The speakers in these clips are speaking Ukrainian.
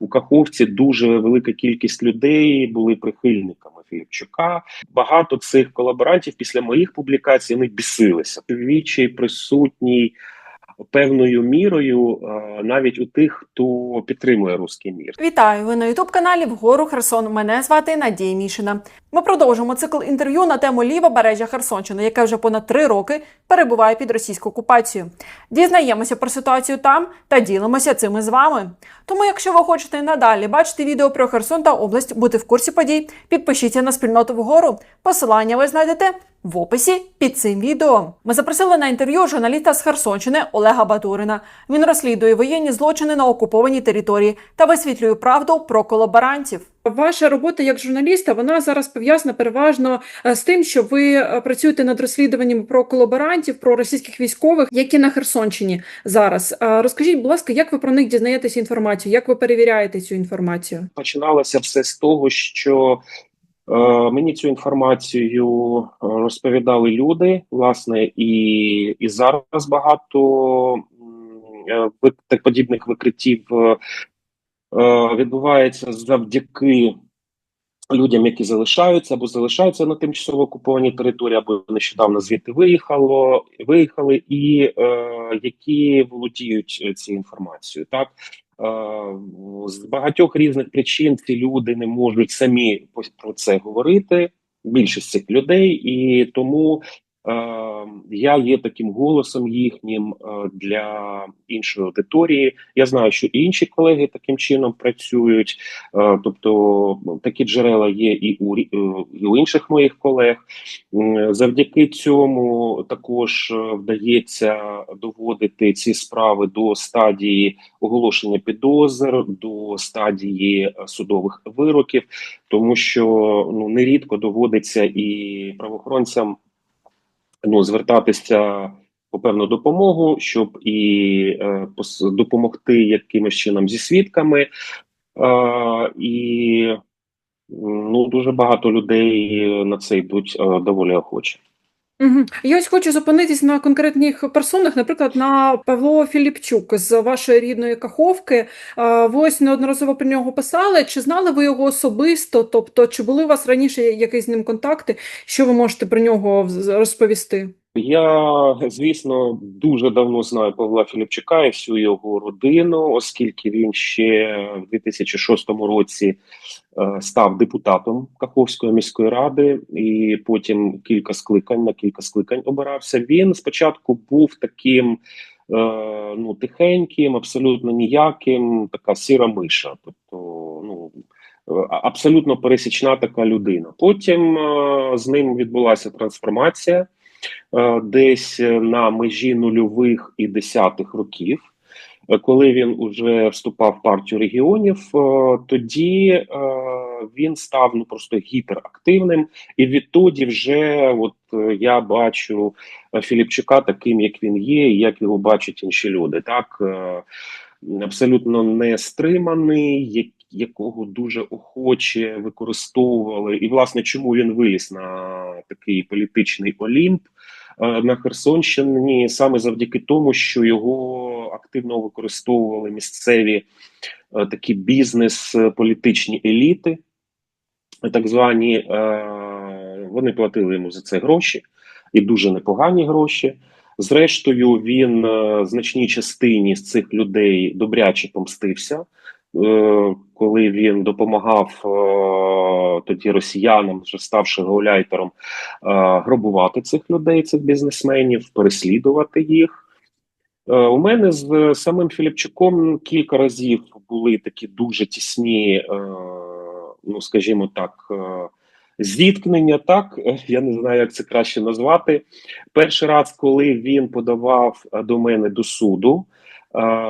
у Каховці дуже велика кількість людей були прихильниками Філіпчука. Багато цих колаборантів після моїх публікацій вони бісилися. Вічі присутній певною мірою е, навіть у тих, хто підтримує руський мір. Вітаю! Ви на ютуб каналі Вгору Херсон. Мене звати Надія Мішина. Ми продовжимо цикл інтерв'ю на тему лівобережжя Херсонщини, яке вже понад три роки перебуває під російську окупацію. Дізнаємося про ситуацію там та ділимося цими з вами. Тому, якщо ви хочете надалі бачити відео про Херсон та область, бути в курсі подій, підпишіться на спільноту вгору. Посилання ви знайдете в описі під цим відео. Ми запросили на інтерв'ю журналіста з Херсонщини Олега Батурина. Він розслідує воєнні злочини на окупованій території та висвітлює правду про колаборантів. Ваша робота як журналіста вона зараз пов'язана переважно е, з тим, що ви е, працюєте над розслідуванням про колаборантів, про російських військових, які на Херсонщині зараз. Розкажіть, будь ласка, як ви про них дізнаєтеся інформацію? Як ви перевіряєте цю інформацію? Починалося все з того, що е, мені цю інформацію е, розповідали люди, власне, і, і зараз багато е, так подібних викриттів е, е, відбувається завдяки людям, які залишаються або залишаються на тимчасово окупованій території, або нещодавно звідти виїхало, виїхали, і е, які володіють е, цією інформацією. Так Е, з багатьох різних причин ці люди не можуть самі про це говорити. Більшість цих людей, і тому е, я є таким голосом їхнім е, для іншої аудиторії. Я знаю, що інші колеги таким чином працюють. Е, тобто ну, такі джерела є і у, е, і у інших моїх колег. Завдяки цьому також е, вдається доводити ці справи до стадії оголошення підозр, до стадії е, судових вироків, тому що ну нерідко доводиться і правоохоронцям ну звертатися по певну допомогу, щоб і е, допомогти якимось чином зі свідками. Е, і ну дуже багато людей на це йдуть е, доволі охоче. Я ось хочу зупинитись на конкретних персонах, наприклад, на Павло Філіпчук з вашої рідної Каховки. Ви ось неодноразово про нього писали. Чи знали ви його особисто? Тобто, чи були у вас раніше якісь з ним контакти? Що ви можете про нього розповісти? Я, звісно, дуже давно знаю Павла Філіпчука і всю його родину, оскільки він ще в 2006 році е, став депутатом Каховської міської ради, і потім кілька скликань на кілька скликань обирався. Він спочатку був таким. е, Ну, тихеньким, абсолютно ніяким, така сіра миша. Тобто, ну е, абсолютно пересічна така людина. Потім з ним відбулася трансформація десь е, на межі нульових і десятих років. Е, Коли він уже вступав в партію регіонів, е, тоді е, він став ну просто гіперактивним, і відтоді вже от е, я бачу е, Філіпчука таким, як він є, і як його бачать інші люди. Так е, абсолютно не стриманий, як- якого дуже охоче використовували, і власне чому він виліз на такий політичний олімп е, на Херсонщині, саме завдяки тому, що його активно використовували місцеві е, такі бізнес-політичні еліти, так звані, е, вони платили йому за це гроші і дуже непогані гроші. Зрештою, він значній частині з цих людей добряче помстився, коли він допомагав е, тоді росіянам, вже ставши гауляйтером, е, грабувати цих людей, цих бізнесменів, переслідувати їх. Е, У мене з самим Філіпчуком кілька разів були такі дуже тісні, е, ну скажімо так, е, зіткнення. Так Е, я не знаю, як це краще назвати. Перший раз, коли він подавав е, до мене до суду е,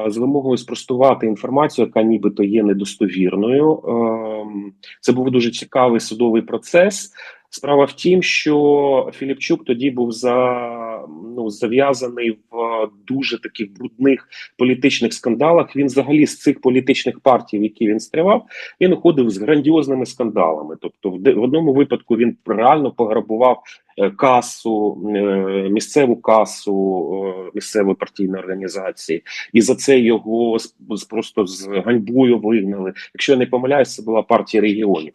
з вимогою спростувати інформацію, яка нібито є недостовірною. ем, Це був дуже цікавий судовий процес. Справа в тім, що Філіпчук тоді був за ну зав'язаний в дуже таких брудних політичних скандалах. Він взагалі з цих політичних партій, в які він стривав, він уходив з грандіозними скандалами. Тобто, в, одному випадку він реально пограбував е, касу, е, місцеву касу е, місцевої партійної організації, і за це його просто з ганьбою вигнали. Якщо я не помиляюсь, це була партія регіонів.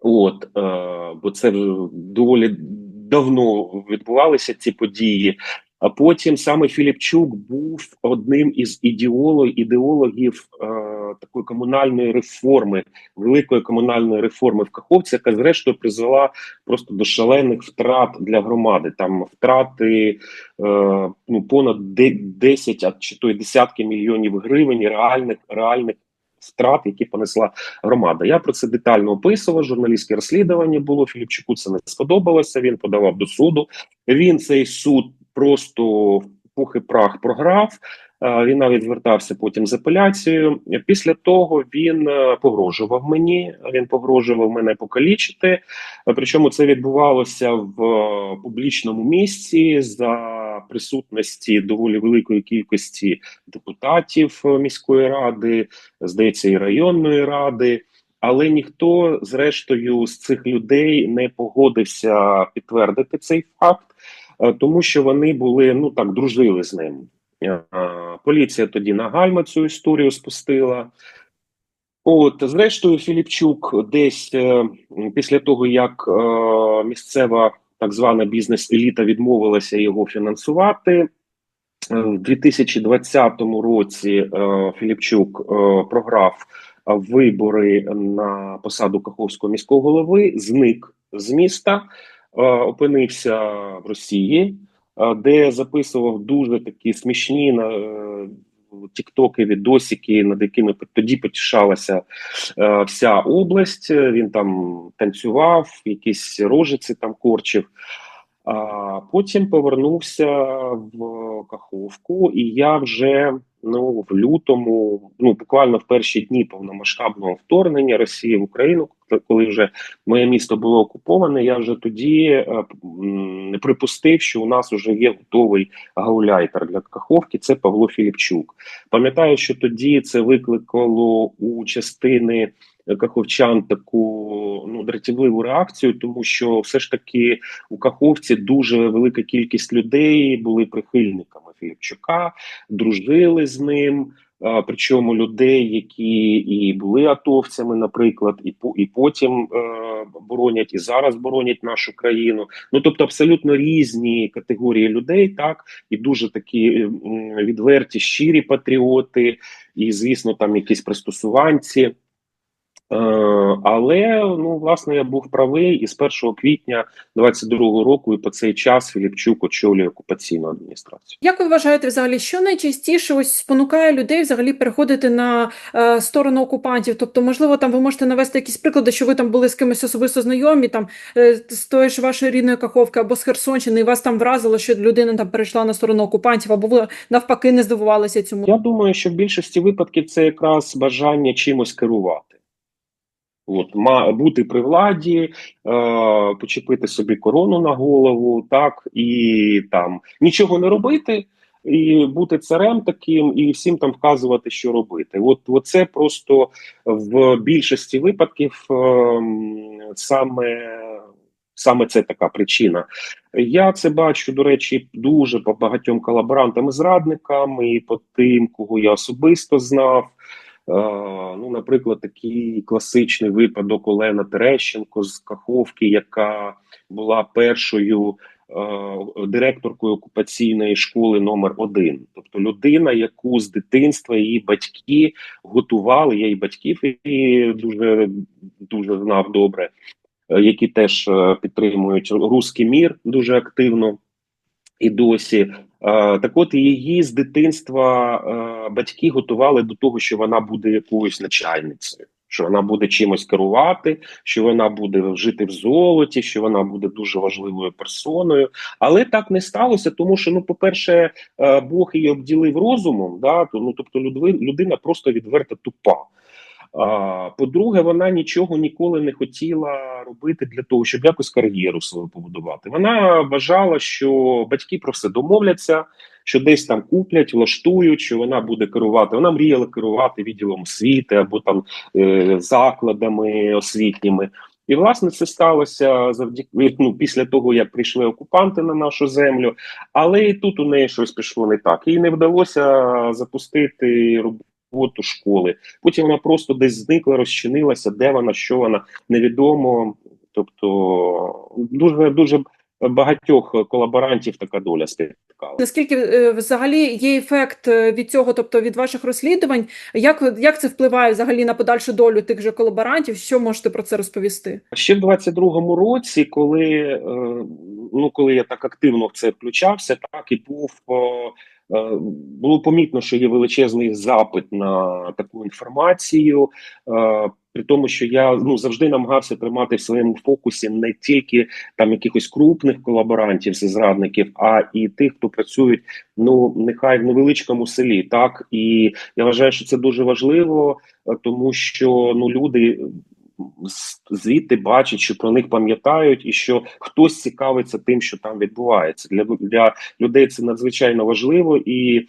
От, е, бо це доволі давно відбувалися ці події. А потім саме Філіпчук був одним із ідеологів, ідеологів е, такої комунальної реформи, великої комунальної реформи в Каховці, яка зрештою призвела просто до шалених втрат для громади. Там втрати е, ну понад де- 10, а чи то й десятки мільйонів гривень реальних реальних втрат, які понесла громада. Я про це детально описував. Журналістське розслідування було. Філіпчуку це не сподобалося. Він подавав до суду. Він цей суд просто пух і прах програв. Е, Він навіть звертався потім з апеляцією. Після того він е, погрожував мені. Він погрожував мене покалічити. Е, Причому це відбувалося в публічному місці за присутності доволі великої кількості депутатів міської ради, здається, і районної ради. Але ніхто, зрештою, з цих людей не погодився підтвердити цей факт, тому що вони були ну так дружили з ним. Е, Поліція тоді на гальма цю історію спустила. От, зрештою, Філіпчук десь е, після того, як е, місцева так звана бізнес-еліта відмовилася його фінансувати, в 2020 році Філіпчук програв вибори на посаду Каховського міського голови, зник з міста, опинився в Росії, де записував дуже такі смішні на е, тіктоки, відосики, над якими тоді потішалася е, вся область. Він там танцював, якісь рожиці там корчив. А потім повернувся в Каховку, і я вже ну в лютому, ну буквально в перші дні повномасштабного вторгнення Росії в Україну, коли вже моє місто було окуповане, я вже тоді е, не припустив, що у нас вже є готовий гауляйтер для Каховки. Це Павло Філіпчук. Пам'ятаю, що тоді це викликало у частини каховчан таку ну дратівливу реакцію, тому що все ж таки у Каховці дуже велика кількість людей були прихильниками Філіпчука, дружили з ним. Причому людей, які і були атовцями, наприклад, і і потім е, боронять, і зараз боронять нашу країну. Ну тобто, абсолютно різні категорії людей, так і дуже такі відверті, щирі патріоти, і звісно, там якісь пристосуванці. Е, але ну власне я був правий, і з 1 квітня 22-го року, і по цей час Філіпчук очолює окупаційну адміністрацію. Як ви вважаєте, взагалі, що найчастіше ось спонукає людей взагалі переходити на е, сторону окупантів? Тобто, можливо, там ви можете навести якісь приклади, що ви там були з кимось особисто знайомі, там е, з тої ж вашої рідної Каховки або з Херсонщини, і вас там вразило, що людина там перейшла на сторону окупантів, або ви навпаки не здивувалися цьому? Я думаю, що в більшості випадків це якраз бажання чимось керувати. От, ма бути при владі, е, почепити собі корону на голову, так і там нічого не робити, і бути царем таким, і всім там вказувати, що робити. От, от це просто в більшості випадків е, саме. Саме це така причина. Я це бачу, до речі, дуже по багатьом колаборантам і зрадникам, і по тим, кого я особисто знав. Е, ну, наприклад, такий класичний випадок Олена Терещенко з Каховки, яка була першою е, директоркою окупаційної школи номер 1 Тобто людина, яку з дитинства її батьки готували, я і батьків і дуже дуже знав добре, е, які теж підтримують руський мір дуже активно і досі. Так от її з дитинства батьки готували до того, що вона буде якоюсь начальницею, що вона буде чимось керувати, що вона буде жити в золоті, що вона буде дуже важливою персоною. Але так не сталося, тому що, ну, по-перше, Бог її обділив розумом, да, ну, тобто людина просто відверто тупа. По-друге, вона нічого ніколи не хотіла робити для того, щоб якось кар'єру свою побудувати. Вона вважала, що батьки про все домовляться, що десь там куплять, влаштують, що вона буде керувати. Вона мріяла керувати відділом освіти або там е, закладами освітніми. І власне це сталося завдяки ну, після того, як прийшли окупанти на нашу землю. Але і тут у неї щось пішло не так. Їй не вдалося запустити роботу школи. Потім вона просто десь зникла, розчинилася, де вона, що вона невідомо. Тобто, дуже дуже багатьох колаборантів така доля спіткала. Наскільки е, взагалі є ефект е, від цього, тобто від ваших розслідувань, як, як це впливає взагалі на подальшу долю тих же колаборантів? Що можете про це розповісти? Ще в 22-му році, коли е, ну коли я так активно в це включався, так і був було помітно, що є величезний запит на таку інформацію. Е, при тому, що я ну завжди намагався тримати в своєму фокусі не тільки там якихось крупних колаборантів зрадників, а і тих, хто працюють ну нехай в невеличкому селі. Так і я вважаю, що це дуже важливо, тому що ну люди звідти бачать, що про них пам'ятають, і що хтось цікавиться тим, що там відбувається. Для для людей це надзвичайно важливо, і е,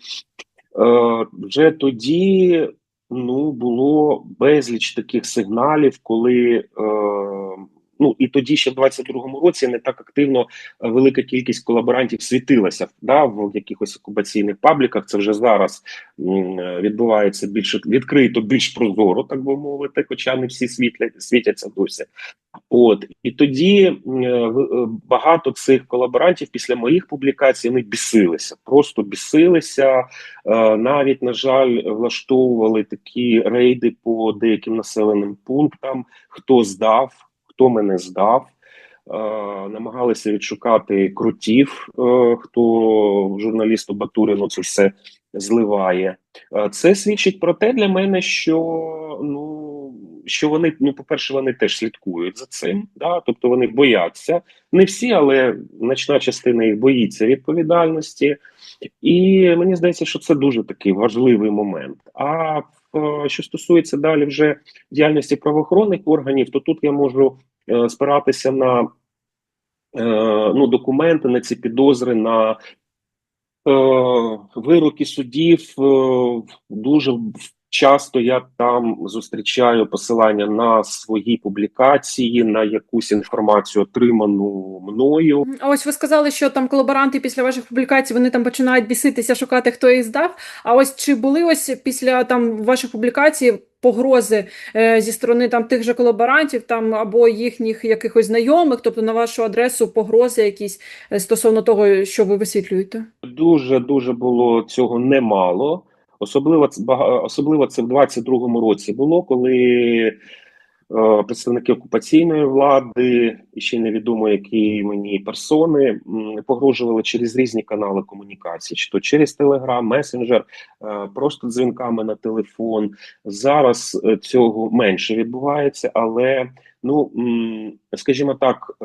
вже тоді ну було безліч таких сигналів, коли. Е, Ну і тоді, ще в 22-му році, не так активно е, велика кількість колаборантів світилася да, в якихось окупаційних пабліках. Це вже зараз відбувається більш відкрито, більш прозоро, так би мовити, хоча не всі світлять світяться досі. От і тоді е, е, багато цих колаборантів після моїх публікацій вони бісилися, просто бісилися. Навіть на жаль, влаштовували такі рейди по деяким населеним пунктам, хто здав хто мене здав. Е, намагалися відшукати крутів, е, хто журналісту Батурину це все зливає. Е, це свідчить про те для мене, що ну що вони, ну, по-перше, вони теж слідкують за цим, да? тобто вони бояться. Не всі, але значна частина їх боїться відповідальності. І мені здається, що це дуже такий важливий момент. А що стосується далі вже діяльності правоохоронних органів, то тут я можу спиратися на е, ну, документи, на ці підозри, на е, вироки судів. Дуже часто я там зустрічаю посилання на свої публікації, на якусь інформацію, отриману мною. А ось ви сказали, що там колаборанти після ваших публікацій вони там починають біситися, шукати хто їх здав. А ось чи були ось після там ваших публікацій? погрози е, зі сторони там тих же колаборантів, там або їхніх якихось знайомих, тобто на вашу адресу погрози якісь е, стосовно того, що ви висвітлюєте? Дуже дуже було цього немало. Особливо особливо це в 22-му році було, коли Е, представники окупаційної влади і ще невідомо які мені персони погрожували через різні канали комунікації, чи то через телеграм, месенджер, е, просто дзвінками на телефон. Зараз е, цього менше відбувається, але ну скажімо так,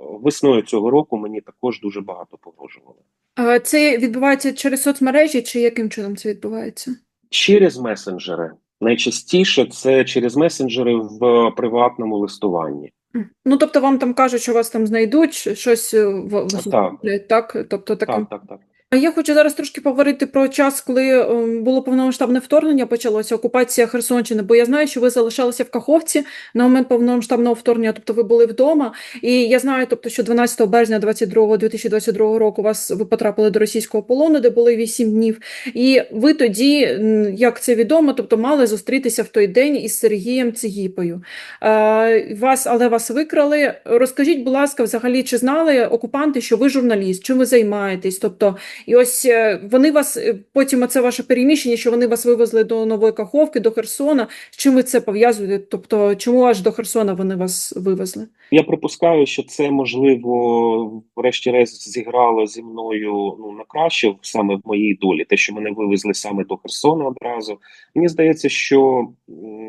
весною цього року мені також дуже багато погрожували. Це відбувається через соцмережі, чи яким чином це відбувається? Через месенджери. Найчастіше це через месенджери в приватному листуванні. Ну, тобто вам там кажуть, що вас там знайдуть, щось е, в, в так. так? Тобто, так, так, так, так. Я хочу зараз трошки поговорити про час, коли ем, було повномасштабне вторгнення, почалося окупація Херсонщини, бо я знаю, що ви залишалися в Каховці на момент повномасштабного вторгнення, тобто ви були вдома. І я знаю, тобто, що 12 березня 22, 2022 року вас ви потрапили до російського полону, де були 8 днів. І ви тоді, як це відомо, тобто мали зустрітися в той день із Сергієм Цигіпою. Е, вас, але вас викрали. Розкажіть, будь ласка, взагалі, чи знали окупанти, що ви журналіст, чим ви займаєтесь? Тобто. І ось е, вони вас е, потім оце ваше переміщення, що вони вас вивезли до Нової Каховки, до Херсона. З чим ви це пов'язуєте? Тобто, чому аж до Херсона вони вас вивезли? Я припускаю, що це можливо, врешті-решт, зіграло зі мною ну на краще саме в моїй долі, те, що мене вивезли саме до Херсона одразу. Мені здається, що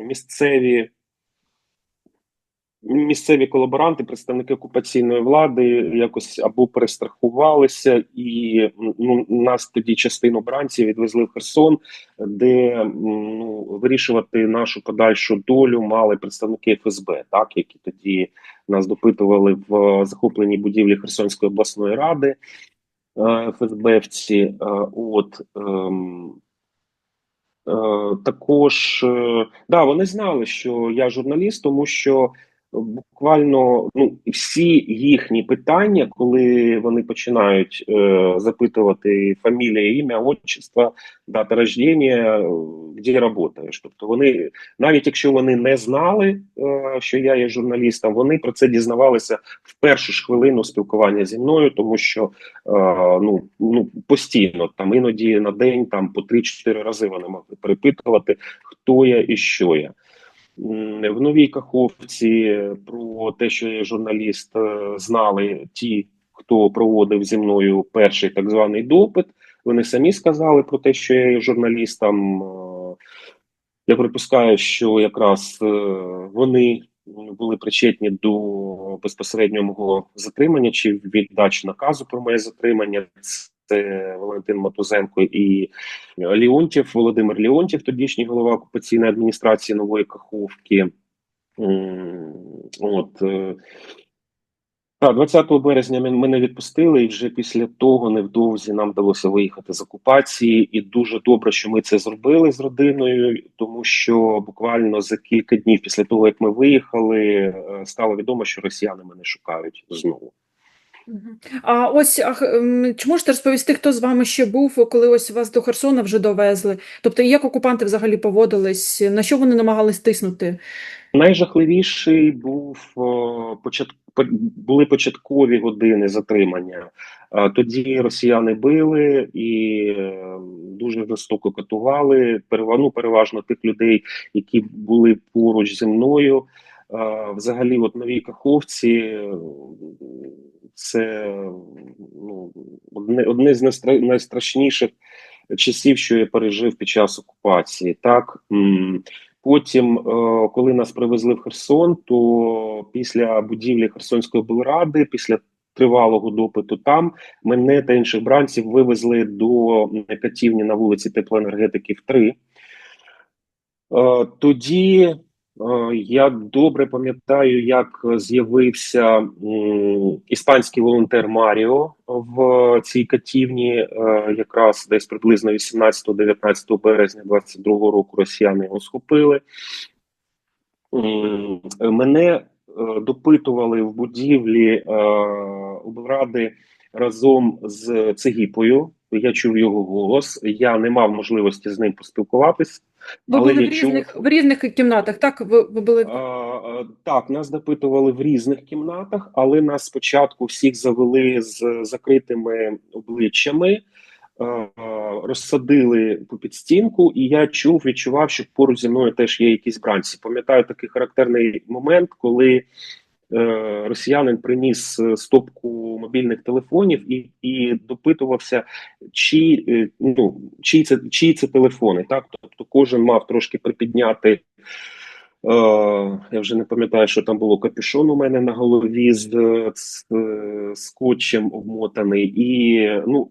місцеві місцеві колаборанти, представники окупаційної влади, якось або перестрахувалися, і ну нас тоді частину бранців відвезли в Херсон, де ну, вирішувати нашу подальшу долю мали представники ФСБ, так які тоді нас допитували в захопленій будівлі Херсонської обласної ради. е, ФСБівці, Е, от ем, Е, також да, вони знали, що я журналіст, тому що буквально ну всі їхні питання, коли вони починають е, запитувати фамілія, ім'я, отчество, дата рождення, е, де працюєш. Тобто вони, навіть якщо вони не знали, е, що я є журналістом, вони про це дізнавалися в першу ж хвилину спілкування зі мною, тому що е, ну, ну постійно там іноді на день там по 3-4 рази вони могли перепитувати, хто я і що я. В новій Каховці про те, що журналіст, е, знали ті, хто проводив зі мною перший так званий допит. Вони самі сказали про те, що я є журналістом. Е, Я припускаю, що якраз е, вони були причетні до безпосереднього затримання чи віддачі наказу про моє затримання. Це Валентин Матузенко і Леонтів, Володимир Леонтів, тодішній голова окупаційної адміністрації Нової Каховки. От е, так, 20 березня мен- мене відпустили, і вже після того невдовзі нам вдалося виїхати з окупації. І дуже добре, що ми це зробили з родиною, тому що буквально за кілька днів після того, як ми виїхали, е, стало відомо, що росіяни мене шукають знову. А ось а, чи можете розповісти, хто з вами ще був, коли ось вас до Херсона вже довезли? Тобто, як окупанти взагалі поводились, на що вони намагались тиснути? Найжахливіший був о, почат... були початкові години затримання. Тоді росіяни били і е, дуже жорстоко катували. ну, переважно тих людей, які були поруч зі мною. Взагалі, от нові каховці це ну, одне, одне з найстрашніших часів, що я пережив під час окупації. Так Потім, е, коли нас привезли в Херсон, то після будівлі Херсонської облради, після тривалого допиту там, мене та інших бранців вивезли до катівні на вулиці Теплоенергетиків 3. Е, Тоді я добре пам'ятаю, як з'явився іспанський волонтер Маріо в цій катівні, е, якраз десь приблизно 18-19 березня 22 року росіяни його схопили. Мене е, допитували в будівлі е, облради разом з Цегіпою. Я чув його голос. Я не мав можливості з ним поспілкуватись. Ви Але були я в чув- різних, в різних кімнатах, так? Ви, ви були А, так, нас допитували в різних кімнатах, але нас спочатку всіх завели з закритими обличчями, розсадили по підстінку, і я чув, відчував, що поруч зі мною теж є якісь бранці. Пам'ятаю такий характерний момент, коли росіянин приніс е, стопку мобільних телефонів і, і допитувався, чи е, ну чиї це чиї це телефони. Так, тобто кожен мав трошки припідняти. Е, я вже не пам'ятаю, що там було капюшон у мене на голові з, з, е, скотчем обмотаний, і ну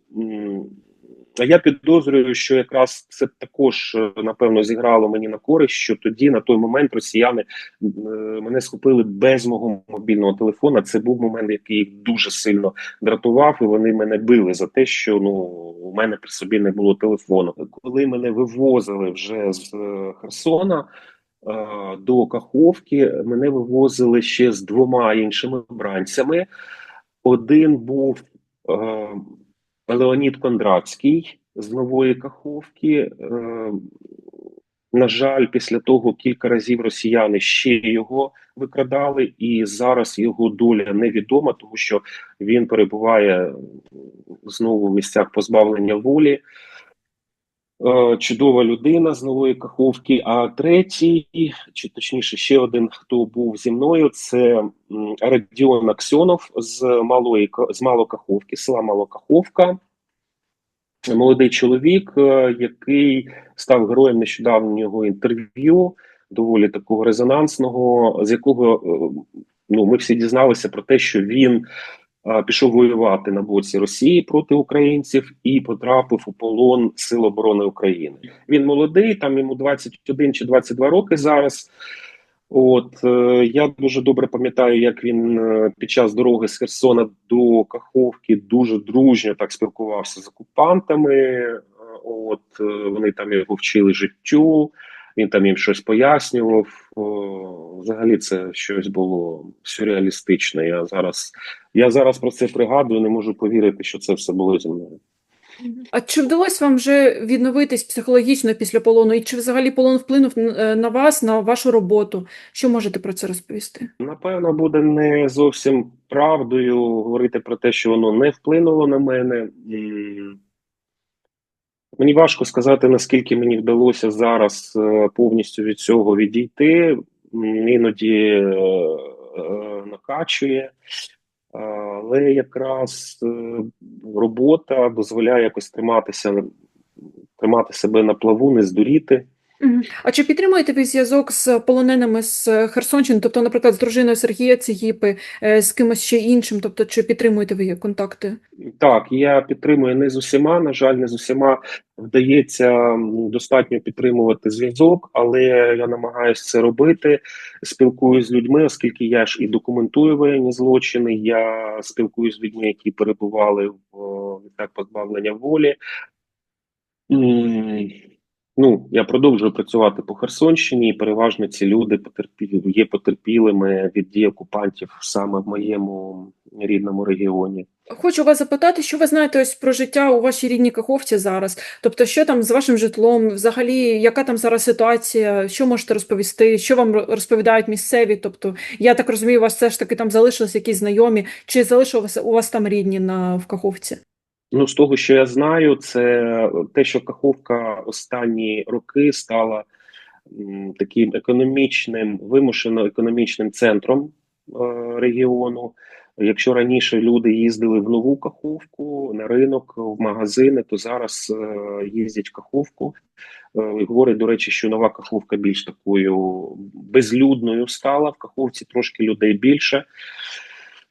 я підозрюю, що якраз це також е, напевно зіграло мені на користь, що тоді на той момент росіяни е, мене схопили без мого мобільного телефона. Це був момент, який їх дуже сильно дратував, і вони мене били за те, що ну у мене при собі не було телефону. Коли мене вивозили вже з е, Херсона. До Каховки мене вивозили ще з двома іншими бранцями. Один був Леонід Кондратський з Нової Каховки. Е, на жаль, після того кілька разів росіяни ще його викрадали, і зараз його доля невідома, тому що він перебуває знову в місцях позбавлення волі. Е, Чудова людина з нової каховки. А третій, чи точніше, ще один, хто був зі мною, це Радіон Аксьонов з малої з Малокаховки, села Малокаховка. Молодий чоловік, е, який став героєм нещодавнього інтерв'ю, доволі такого резонансного, з якого е, ну ми всі дізналися про те, що він пішов воювати на боці Росії проти українців і потрапив у полон Сил оборони України. Він молодий, там йому 21 чи 22 роки зараз. От е, я дуже добре пам'ятаю, як він е, під час дороги з Херсона до Каховки дуже дружньо так спілкувався з окупантами. Е, От вони там його вчили життю, він там їм щось пояснював. Взагалі, це щось було сюрреалістичне. Я зараз, я зараз про це пригадую, не можу повірити, що це все було зі мною. А чи вдалося вам вже відновитись психологічно після полону? І чи взагалі полон вплинув е, на вас, на вашу роботу? Що можете про це розповісти? Напевно, буде не зовсім правдою говорити про те, що воно не вплинуло на мене. Мені важко сказати, наскільки мені вдалося зараз е, повністю від цього відійти. Іноді е, е, накачує, але якраз робота дозволяє якось триматися, тримати себе на плаву, не здуріти. А чи підтримуєте ви зв'язок з полоненими з Херсонщини, тобто, наприклад, з дружиною Сергія Цигіпи, е, з кимось ще іншим? Тобто, чи підтримуєте ви контакти? Так, я підтримую не з усіма. На жаль, не з усіма вдається достатньо підтримувати зв'язок, але я намагаюся це робити. Спілкуюсь з людьми, оскільки я ж і документую воєнні злочини. Я спілкуюсь з людьми, які перебували в о, відтак позбавлення волі. Ну, я продовжую працювати по Херсонщині, і переважно ці люди потерпі... є потерпілими від дій окупантів саме в моєму рідному регіоні. Хочу вас запитати, що ви знаєте ось про життя у вашій рідній Каховці зараз? Тобто, що там з вашим житлом, взагалі, яка там зараз ситуація? Що можете розповісти? Що вам розповідають місцеві? Тобто, я так розумію, у вас все ж таки там залишились якісь знайомі, чи залишилися у вас там рідні на в Каховці? Ну, з того, що я знаю, це те, що Каховка останні роки стала таким економічним, вимушено економічним центром е, регіону. Якщо раніше люди їздили в нову Каховку на ринок, в магазини, то зараз е, їздять в Каховку. Е, говорять, до речі, що нова Каховка більш такою безлюдною стала. В Каховці трошки людей більше.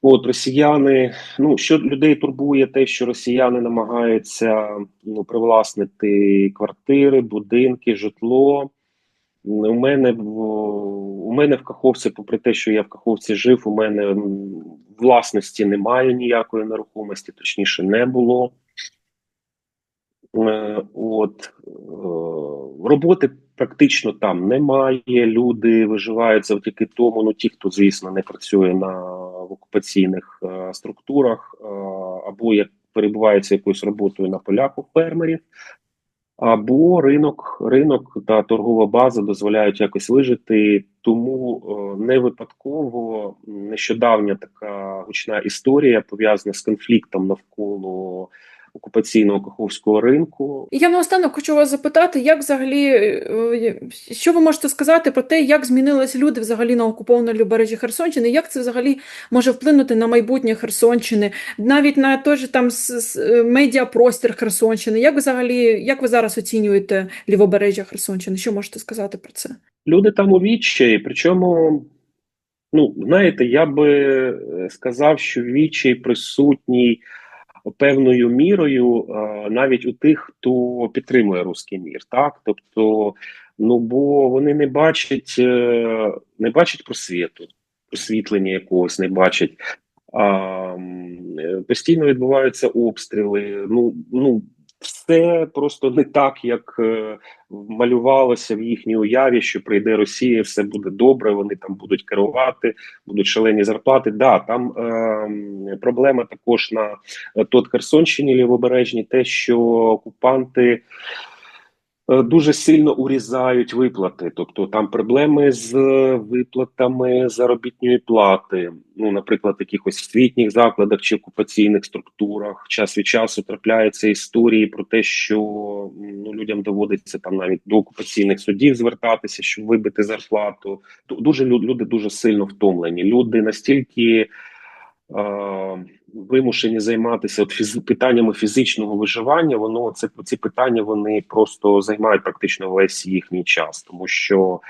От росіяни, ну що людей турбує, те, що росіяни намагаються ну, привласнити квартири, будинки, житло. У мене у мене в Каховці, попри те, що я в Каховці жив, у мене власності немає ніякої нерухомості, точніше, не було. Е, От е, роботи практично там немає. Люди виживають завдяки тому. Ну ті, хто звісно не працює на в окупаційних е, структурах, е, або як перебуваються якоюсь роботою на полях у фермерів, або ринок, ринок та торгова база дозволяють якось вижити. Тому е, не випадково нещодавня така гучна історія пов'язана з конфліктом навколо окупаційного каховського ринку. Я наостанок хочу вас запитати, як взагалі, е, що ви можете сказати про те, як змінились люди взагалі на окупованому лівобережжі Херсонщини, як це взагалі може вплинути на майбутнє Херсонщини, навіть на той же там е, медіапростір Херсонщини. Як взагалі, як ви зараз оцінюєте лівобережжя Херсонщини? Що можете сказати про це? Люди там у відчаї, причому, ну, знаєте, я би е, сказав, що відчай присутній певною мірою е, навіть у тих, хто підтримує русський мір, так? Тобто, ну бо вони не бачать, е, не бачать просвіту, просвітлення якогось не бачать. А, е, постійно відбуваються обстріли. Ну, ну все просто не так, як е, малювалося в їхній уяві, що прийде Росія, все буде добре. Вони там будуть керувати, будуть шалені зарплати. Да, там е, проблема також на е, тот Херсонщині лівобережні, те, що окупанти. Е, Дуже сильно урізають виплати, тобто там проблеми з виплатами заробітної плати. Ну, наприклад, в якихось освітніх закладах чи окупаційних структурах час від часу трапляються історії про те, що ну людям доводиться там навіть до окупаційних судів звертатися, щоб вибити зарплату. Ду- Дуже лю- люди дуже сильно втомлені. Люди настільки е, вимушені займатися от фіз... питаннями фізичного виживання. Воно це ці питання вони просто займають практично весь їхній час, тому що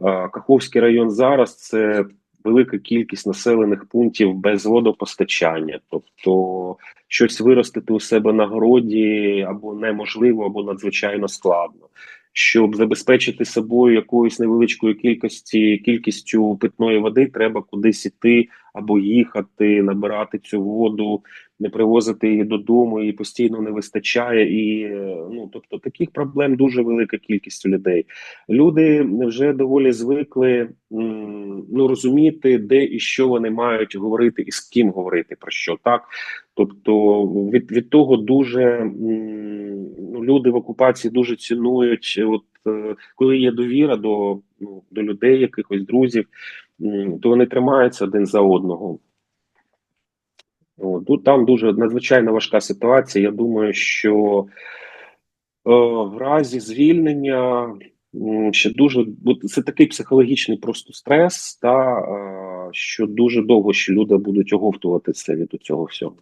е, Каховський район зараз це велика кількість населених пунктів без водопостачання, тобто щось виростити у себе на городі або неможливо, або надзвичайно складно. Щоб забезпечити собою якоюсь невеличкою кількості кількістю питної води, треба кудись іти або їхати, набирати цю воду, не привозити її додому, її постійно не вистачає. І е, ну тобто таких проблем дуже велика кількість у людей. Люди вже доволі звикли ну розуміти, де і що вони мають говорити, і з ким говорити про що так. Тобто від, від того дуже ну, люди в окупації дуже цінують, от е, коли є довіра до, ну, до людей, якихось друзів, то вони тримаються один за одного. От, там дуже надзвичайно важка ситуація. Я думаю, що е, в разі звільнення ще дуже це такий психологічний просто стрес, та е, що дуже довго ще люди будуть оговтуватися від цього всього.